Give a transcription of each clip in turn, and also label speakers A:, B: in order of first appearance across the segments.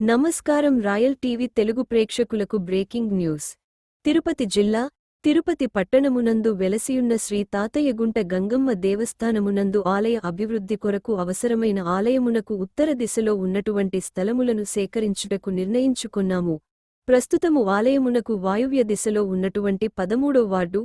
A: నమస్కారం royal TV Telugu ప్రేక్షకులకు breaking news. Tirupati జిల్లా తిరుపతి పట్టణమునందు వెలసియున్న శ్రీ తాతయ్యగుంట గంగమ్మ దేవస్థానమునందు ఆలయ అభివృద్ధి కొరకు అవసరమైన ఆలయమునకు ఉత్తర దిశలో ఉన్నటువంటి స్థలములను సేకరించుటకు నిర్ణయించుకున్నాము. ప్రస్తుతము ఆలయమునకు వాయువ్య దిశలో ఉన్నటువంటి పదమూడో వార్డు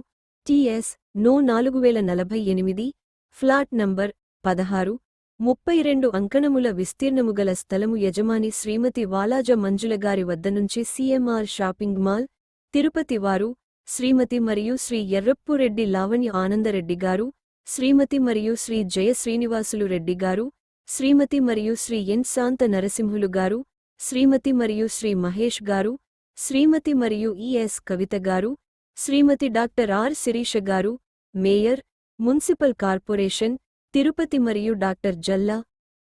A: టిఎస్ నో నాలుగు వేల నలభై ఎనిమిది ఫ్లాట్ నంబర్ పదహారు ముప్పై రెండు అంకణముల విస్తీర్ణము గల స్థలము యజమాని శ్రీమతి వాలాజ మంజుల గారి వద్ద నుంచి సీఎంఆర్ షాపింగ్ మాల్ తిరుపతి వారు శ్రీమతి మరియు శ్రీ ఎర్రప్పురెడ్డి లావణ్య ఆనందరెడ్డి గారు శ్రీమతి మరియు శ్రీ జయ శ్రీనివాసులు రెడ్డి గారు శ్రీమతి మరియు శ్రీ ఎన్ శాంత నరసింహులు గారు శ్రీమతి మరియు శ్రీ మహేష్ గారు శ్రీమతి మరియు ఈఎస్ కవిత గారు శ్రీమతి డాక్టర్ ఆర్ శిరీష గారు మేయర్ మున్సిపల్ కార్పొరేషన్ తిరుపతి మరియు డాక్టర్ జల్లా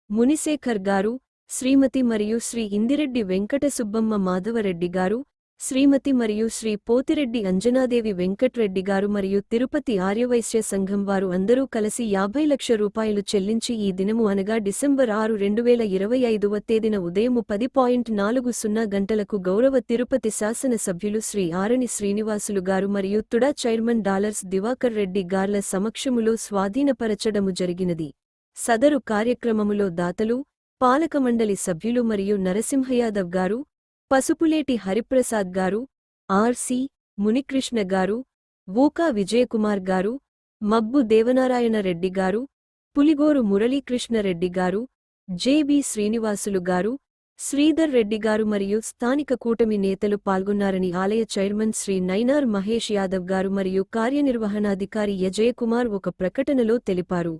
A: మునిశేఖర్ గారు శ్రీమతి మరియు శ్రీ ఇందిరెడ్డి వెంకట సుబ్బమ్మ మాధవరెడ్డి గారు శ్రీమతి మరియు శ్రీ పోతిరెడ్డి అంజనాదేవి వెంకట్రెడ్డి గారు మరియు తిరుపతి ఆర్యవైశ్య సంఘం వారు అందరూ కలిసి యాభై లక్ష రూపాయలు చెల్లించి ఈ దినము అనగా డిసెంబర్ ఆరు రెండు వేల ఇరవై ఐదువ తేదీన ఉదయము పది పాయింట్ నాలుగు సున్నా గంటలకు గౌరవ తిరుపతి శాసన సభ్యులు శ్రీ ఆరణి శ్రీనివాసులు గారు మరియు తుడా చైర్మన్ డాలర్స్ దివాకర్ రెడ్డి గార్ల సమక్షములో స్వాధీనపరచడము జరిగినది. సదరు కార్యక్రమములో దాతలు పాలకమండలి సభ్యులు మరియు నరసింహయాదవ్ గారు పసుపులేటి హరిప్రసాద్ గారు ఆర్సి మునికృష్ణ గారు వూకా విజయకుమార్ గారు మబ్బు దేవనారాయణ రెడ్డి గారు పులిగోరు మురళీకృష్ణరెడ్డి గారు జేబి శ్రీనివాసులు గారు శ్రీధర్ రెడ్డి గారు మరియు స్థానిక కూటమి నేతలు పాల్గొన్నారని ఆలయ చైర్మన్ శ్రీ నైనార్ మహేష్ యాదవ్ గారు మరియు కార్యనిర్వహణాధికారి యజయకుమార్ ఒక ప్రకటనలో తెలిపారు.